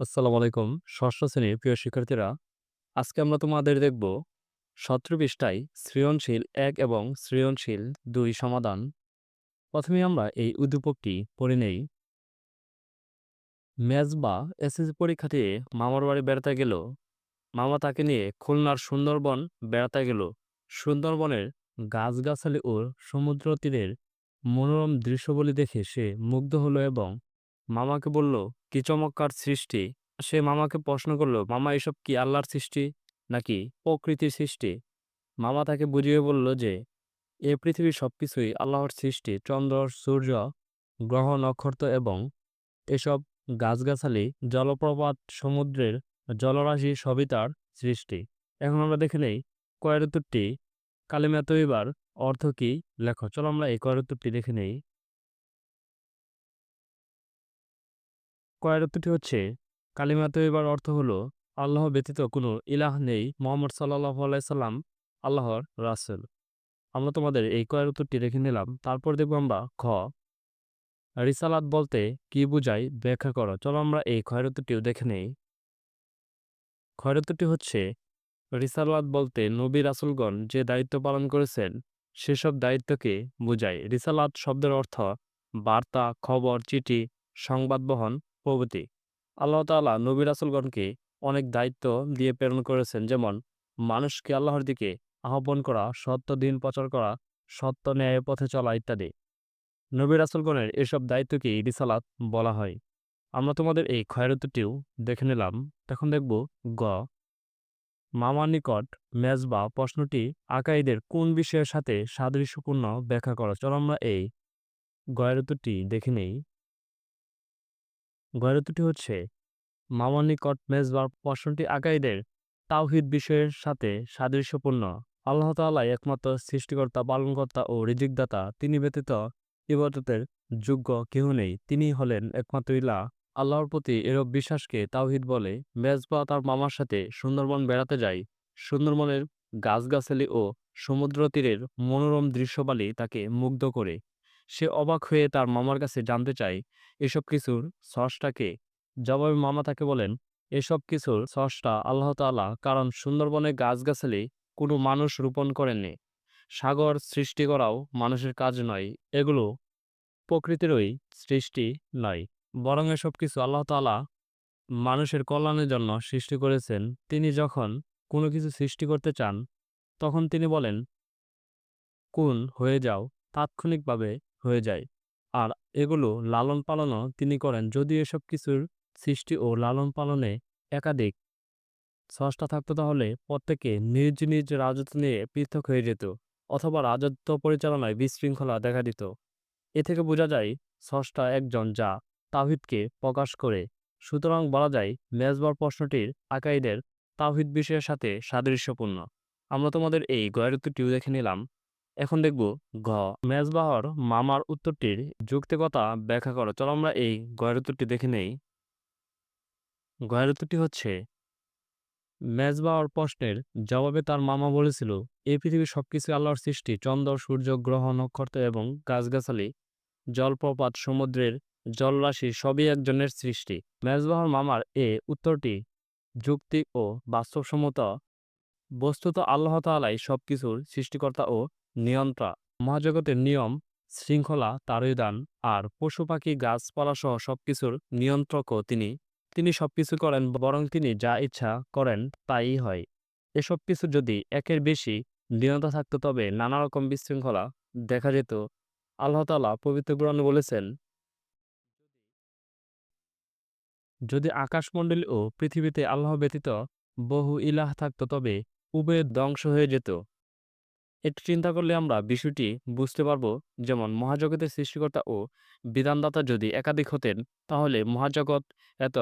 আসসালামু আলাইকুম। ষষ্ঠ শ্রেণির প্রিয় শিক্ষার্থীরা, আজকে আমরা তোমাদের দেখব সতেরো পৃষ্ঠায় সৃজনশীল এক এবং সৃজনশীল দুই সমাধান। প্রথমে আমরা এই উদ্দীপকটি পড়ে নেই। মেজবা এসএসসি পরীক্ষা দিয়ে মামার বাড়ি বেড়াতে গেল। মামা তাকে নিয়ে খুলনার সুন্দরবন বেড়াতে গেল। সুন্দরবনের গাছগাছালি ও সমুদ্র তীরের মনোরম দৃশ্যবলী দেখে সে মুগ্ধ হলো এবং মামাকে বলল, কি চমৎকার সৃষ্টি। সে মামাকে প্রশ্ন করল, মামা, এসব কি আল্লাহর সৃষ্টি নাকি প্রকৃতির সৃষ্টি? মামা তাকে বুঝিয়ে বলল যে, এ পৃথিবীর সবকিছুই আল্লাহর সৃষ্টি, চন্দ্র, সূর্য, গ্রহ, নক্ষত্র এবং এসব গাছগাছালি, জলপ্রপাত, সমুদ্রের জলরাশি সবই তার সৃষ্টি। এখন আমরা দেখে নেই কয়ের উত্তরটি। কালিমা তৈবার অর্থ কি? লেখো, চলো আমরা এই কয়ের উত্তরটি দেখে নেই। কয়ের উত্তরটি হচ্ছে কালিমা তৈবার অর্থ হলো, আল্লাহ ব্যতীত কোনো ইলাহ নেই, মোহাম্মদ সাল্লাহ আলাইসাল্লাম আল্লাহর রাসেল। আমরা তোমাদের এই কয়ের উত্তরটি রেখে নিলাম, তারপর দেখব আমরা খ। রিসালাত বলতে কি বুঝাই ব্যাখ্যা করো। চলো আমরা এই ক্ষয়ের উত্তরটিও দেখে নেই। ক্ষয়ের হচ্ছে, রিসালাত বলতে নবী রাসুলগণ যে দায়িত্ব পালন করেছেন, সেসব দায়িত্বকে বুঝায়। রিসালাত শব্দের অর্থ বার্তা, খবর, চিঠি, সংবাদ বহন প্রভৃতি আল্লাহ তাআলা নবী রাসুলগণকে অনেক দায়িত্ব দিয়ে প্রেরণ করেছেন। যেমন, মানুষকে আল্লাহর দিকে আহ্বান করা, সত্য দিন প্রচার করা, সত্য ন্যায়ের পথে চলা ইত্যাদি। নবী রাসুলগণের এসব দায়িত্বকেই রিসালাত বলা হয়। আমরা তোমাদের এই ক্ষয়রতুটিও দেখে নিলাম। তখন দেখব গ। মামার নিকট মেজবা প্রশ্নটি আকাইদের কোন বিষয়ের সাথে সাদৃশ্যপূর্ণ ব্যাখ্যা করা? চলো আমরা এই গয়রতুটি দেখে নেই। গয়রতুটি হচ্ছে। মামার নিকট মেজবার প্রশ্নটি আকাইদের তাওহিদ বিষয়ের সাথে সাদৃশ্যপূর্ণ। আল্লাহ তাআলাই একমাত্র সৃষ্টিকর্তা, পালনকর্তা ও রিজিকদাতা। তিনি ব্যতীত ইবাদতের যোগ্য কেহ নেই। তিনি হলেন একমাত্র ইলা আল্লাহর প্রতি এরব বিশ্বাসকে তাওহিদ বলে। মেজবা তার মামার সাথে সুন্দরবন বেড়াতে যায় সুন্দরবনের গাছগাছালি ও সমুদ্র তীরের মনোরম দৃশ্যবালি তাকে মুগ্ধ করে। সে অবাক হয়ে তার মামার কাছে জানতে চায়, এসব কিছুর সসটাকে জবাবে মামা তাকে বলেন, এসব কিছুর সসটা আল্লাহ তাআলা, কারণ সুন্দরবনে গাছগাছালি কোনো মানুষ রোপণ করেননি। সাগর সৃষ্টি করাও মানুষের কাজ নয়, এগুলো প্রকৃতিরই সৃষ্টি নয়। বরং এসব কিছু আল্লাহ তাআলা মানুষের কল্যাণের জন্য সৃষ্টি করেছেন। তিনি যখন কোনো কিছু সৃষ্টি করতে চান, তখন তিনি বলেন, কোন হয়ে যাও, তাৎক্ষণিকভাবে হয়ে যায়। আর এগুলো লালন পালনও তিনি করেন। যদি এসব কিছুর সৃষ্টি ও লালন পালনে একাধিক স্রষ্টা থাকতো, তাহলে প্রত্যেকে নিজ নিজ রাজত্ব নিয়ে পৃথক হয়ে যেত অথবা রাজত্ব পরিচালনায় বিশৃঙ্খলা দেখা দিত। এ থেকে বোঝা যায়, স্রষ্টা একজন যা তাওহিদকে প্রকাশ করে। সুতরাং বলা যায়, মেজবার প্রশ্নটির আকাইদের তাওহিদ বিষয়ের সাথে সাদৃশ্যপূর্ণ। আমরা তোমাদের এই গয়ের দেখে নিলাম। এখন দেখব ঘ। মেজবাহর মামার উত্তরটির যুক্তিকতা ব্যাখ্যা করো। চলো আমরা এই গয়ের উত্তরটি দেখে নেই। গয়ের উত্তরটি হচ্ছে, মেজবাহর প্রশ্নের জবাবে তার মামা বলেছিল এই পৃথিবীর সবকিছু আল্লাহর সৃষ্টি। চন্দ্র, সূর্য, গ্রহ, নক্ষত্র এবং গাছগাছালি, জলপ্রপাত, সমুদ্রের জলরাশি সবই একজনের সৃষ্টি। মেজবাহর মামার এ উত্তরটি যুক্তি ও বাস্তবসম্মত। বস্তুত আল্লাহ তাআলাই সবকিছুর সৃষ্টিকর্তা ও নিয়ন্ত্রা, মহাজগতের নিয়ম, শৃঙ্খলা তারই দান আর পশু পাখি গাছপালা সহ সবকিছুর নিয়ন্ত্রকও তিনি। তিনি সবকিছু করেন বরং তিনি যা ইচ্ছা করেন তাই হয়। এসব কিছু যদি একের বেশি নিয়ন্ত্রণ থাকতো তবে নানা রকম বিশৃঙ্খলা দেখা যেত। আল্লাহ তাআলা পবিত্র বলেছেন, যদি আকাশমণ্ডলী ও পৃথিবীতে আল্লাহ ব্যতীত বহু ইলাহ থাকত তবে উভয়ের ধ্বংস হয়ে যেত। একটু চিন্তা করলে আমরা বিষয়টি বুঝতে পারব। যেমন মহাজগতের সৃষ্টিকর্তা ও বিধানদাতা যদি একাধিক হতেন, তাহলে মহাজগৎ এত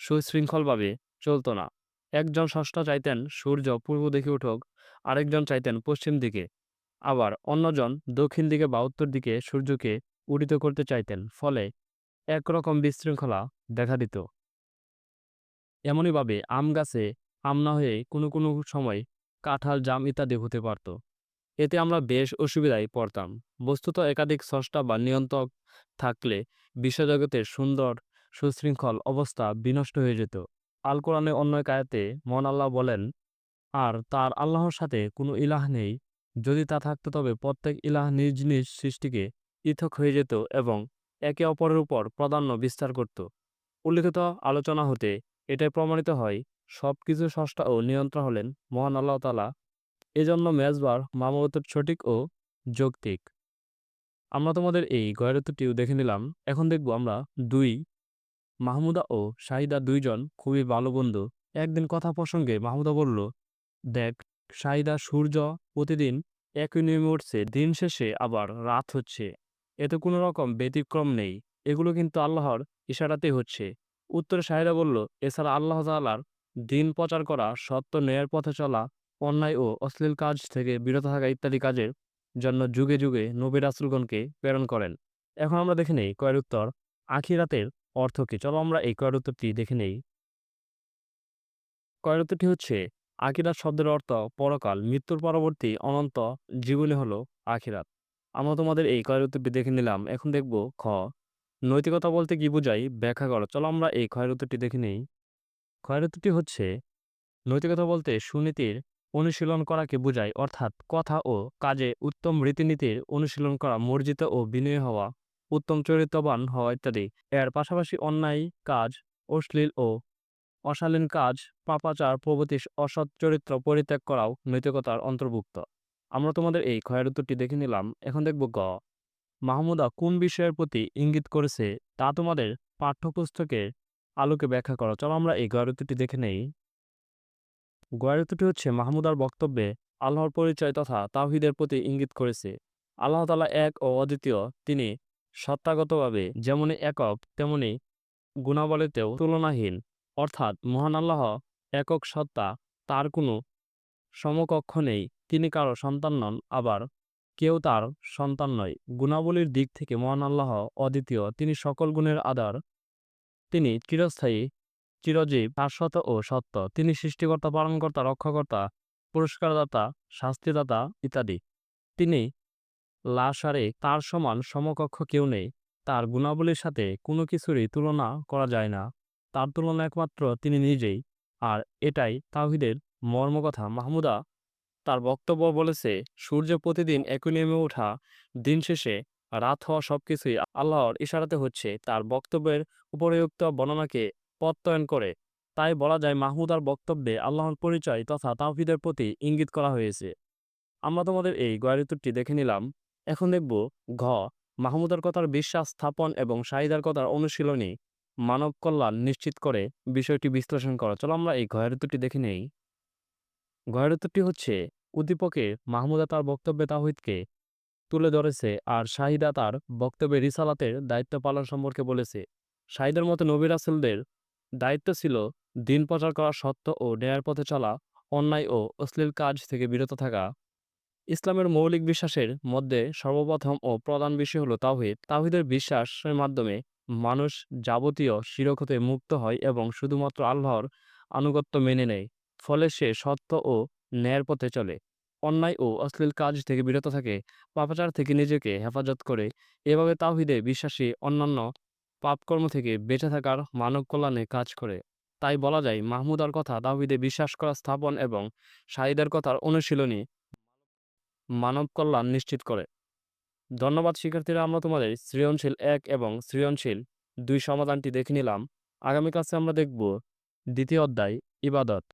সুশৃঙ্খলভাবে চলত না। একজন ষষ্ঠ চাইতেন সূর্য পূর্ব দিকে উঠুক, আরেকজন চাইতেন পশ্চিম দিকে। আবার অন্যজন দক্ষিণ দিকে বা উত্তর দিকে সূর্যকে উদিত করতে চাইতেন, ফলে একরকম বিশৃঙ্খলা দেখা দিত। এমনইভাবে আম গাছে আম না হয়ে কোনো কোনো সময় কাঁঠাল, জাম ইত্যাদি হতে পারত। এতে আমরা বেশ অসুবিধায় পড়তাম। বস্তুত একাধিক স্রষ্টা বা নিয়ন্ত্রক থাকলে বিশ্বজগতের সুন্দর, সুশৃঙ্খল অবস্থা বিনষ্ট হয়ে যেত। আল কোরআনে অন্য এক আয়াতে মহান আল্লাহ বলেন, আর তার আল্লাহর সাথে কোনো ইলাহ নেই। যদি তা থাকতো তবে প্রত্যেক ইলাহ নিজ নিজ সৃষ্টিকে পৃথক হয়ে যেত এবং একে অপরের উপর প্রাধান্য বিস্তার করত। উল্লিখিত আলোচনা হতে এটাই প্রমাণিত হয় সব কিছু স্রষ্টা ও নিয়ন্ত্রণ হলেন মহান আল্লাহ তালা এজন্য মেজবার মামলতের সঠিক ও যৌক্তিক। আমরা তোমাদের এই গয়রতটিও দেখে নিলাম। এখন দেখব আমরা দুই, মাহমুদা ও শাহিদা দুইজন খুবই ভালো বন্ধু। একদিন কথা প্রসঙ্গে মাহমুদা বলল, দেখ, শাহিদা সূর্য প্রতিদিন একই নিয়মে উঠছে, দিন শেষে আবার রাত হচ্ছে। এতে কোনো রকম ব্যতিক্রম নেই। এগুলো কিন্তু আল্লাহর ইশারাতেই হচ্ছে। উত্তরে শাহিদা বলল, এছাড়া আল্লাহ তাআলার দিন প্রচার করা সত্য ন্যায়ের পথে চলা অন্যায় ও অশ্লীল কাজ থেকে বিরত থাকা ইত্যাদি কাজের জন্য যুগে যুগে নবী রাসুলগণকে প্রেরণ করেন। এখন আমরা দেখে নেই কয়ের উত্তর, আখিরাতের অর্থ কি? চলো আমরা এই কয়ের উত্তরটি দেখে নেই। কয়ের উত্তরটি হচ্ছে, আখিরাত শব্দের অর্থ পরকাল, মৃত্যুর পরবর্তী অনন্ত জীবনী হলো আখিরাত। আমরা তোমাদের এই কয়ের উত্তরটি দেখে নিলাম। এখন দেখব খ, নৈতিকতা বলতে কি বোঝাই? ব্যাখ্যা করো। চলো আমরা এই ক্ষয়ের উত্তরটি দেখে নেই। ক্ষয়ের উত্তরটি হচ্ছে, নৈতিকতা বলতে সুনীতির অনুশীলন করাকে বোঝায়। অর্থাৎ কথা ও কাজে উত্তম রীতিনীতির অনুশীলন করা, মর্জিত ও বিনয় হওয়া, উত্তম চরিত্রবান হওয়া ইত্যাদি। এর পাশাপাশি অন্যায় কাজ, অশ্লীল ও অশালীন কাজ, পাপাচার, প্রভৃতি অসৎ চরিত্র পরিত্যাগ করাও নৈতিকতার অন্তর্ভুক্ত। আমরা তোমাদের এই ক্ষয়ের উত্তরটি দেখে নিলাম। এখন দেখব গ। মাহমুদা কোন বিষয়ের প্রতি ইঙ্গিত করেছে তা তোমাদের পাঠ্যপুস্তকের আলোকে ব্যাখ্যা করো। চলো আমরা এই গয়ের উত্তরটি দেখে নেই। গয়ের উত্তরটি হচ্ছে, মাহমুদার বক্তব্যে আল্লাহর পরিচয় তথা তাওহিদের প্রতি ইঙ্গিত করেছে। আল্লাহ তালা এক ও অদ্বিতীয়, তিনি সত্তাগতভাবে যেমনি একক তেমনি গুণাবলীতেও তুলনাহীন। অর্থাৎ মহান আল্লাহ একক সত্তা, তার কোনো সমকক্ষ নেই। তিনি কারও সন্তান নন, আবার কেউ তার সন্তান নয়। গুণাবলীর দিক থেকে মহান আল্লাহ অদ্বিতীয়, তিনি সকল গুণের আধার। তিনি চিরস্থায়ী চিরজীব শাশ্বত ও সত্য। তিনি সৃষ্টিকর্তা, পালনকর্তা, রক্ষাকর্তা, পুরস্কারদাতা, শাস্তিদাতা ইত্যাদি। তিনি লাসারে তার সমান সমকক্ষ কেউ নেই। তার গুণাবলীর সাথে কোনো কিছুরই তুলনা করা যায় না। তার তুলনা একমাত্র তিনি নিজেই। আর এটাই তাওহিদের মর্মকথা। মাহমুদা তার বক্তব্য বলেছে, সূর্য প্রতিদিন একই নেমে ওঠা, দিন শেষে রাত হওয়া সবকিছুই আল্লাহর ইশারাতে হচ্ছে। তার বক্তব্যের উপরযুক্ত বর্ণনাকে প্রত্যয়ন করে। তাই বলা যায় মাহমুদার বক্তব্যে আল্লাহর পরিচয় তথা তাওহিদের প্রতি ইঙ্গিত করা হয়েছে। আমরা তোমাদের এই গয়ারিতুরটি দেখে নিলাম। এখন দেখব ঘ, মাহমুদার কথার বিশ্বাস স্থাপন এবং শাহিদার কথার অনুশীলনী মানব কল্যাণ নিশ্চিত করে বিষয়টি বিশ্লেষণ করা। চলো আমরা এই গয়ারিতুরটি দেখে নেই। গয়ারিতুরটি হচ্ছে, উদ্দীপকে মাহমুদা তার বক্তব্যে তাহিদকে তুলে ধরেছে আর শাহিদা তার বক্তব্যে রিসালাতের দায়িত্ব পালন সম্পর্কে বলেছে। শাহিদের মতো নবী রাসেলদের দায়িত্ব ছিল দিন প্রচার করা সত্য ও ন্যায়ের পথে চলা, অন্যায় ও অশ্লীল কাজ থেকে বিরত থাকা। ইসলামের মৌলিক বিশ্বাসের মধ্যে সর্বপ্রথম ও প্রধান বিষয় হলো তাওহিদ। তাওহিদের বিশ্বাসের মাধ্যমে মানুষ যাবতীয় শিরক হতে মুক্ত হয় এবং শুধুমাত্র আল্লাহর আনুগত্য মেনে নেয়, ফলে সে সত্য ও ন্যায়ের পথে চলে। অন্যায় ও অশ্লীল কাজ থেকে বিরত থাকে, পাপাচার থেকে নিজেকে হেফাজত করে। এভাবে তাওহিদে বিশ্বাসী অন্যান্য পাপকর্ম থেকে বেঁচে থাকার মানব কল্যাণে কাজ করে। তাই বলা যায়, মাহমুদার কথা তাওহিদে বিশ্বাস করা স্থাপন এবং শাহিদার কথার অনুশীলনী মানব কল্যাণ নিশ্চিত করে। ধন্যবাদ শিক্ষার্থীরা, আমরা তোমাদের সৃজনশীল এক এবং সৃজনশীল দুই সমাধানটি দেখে নিলাম। আগামী ক্লাসে আমরা দেখব দ্বিতীয় অধ্যায়, ইবাদত।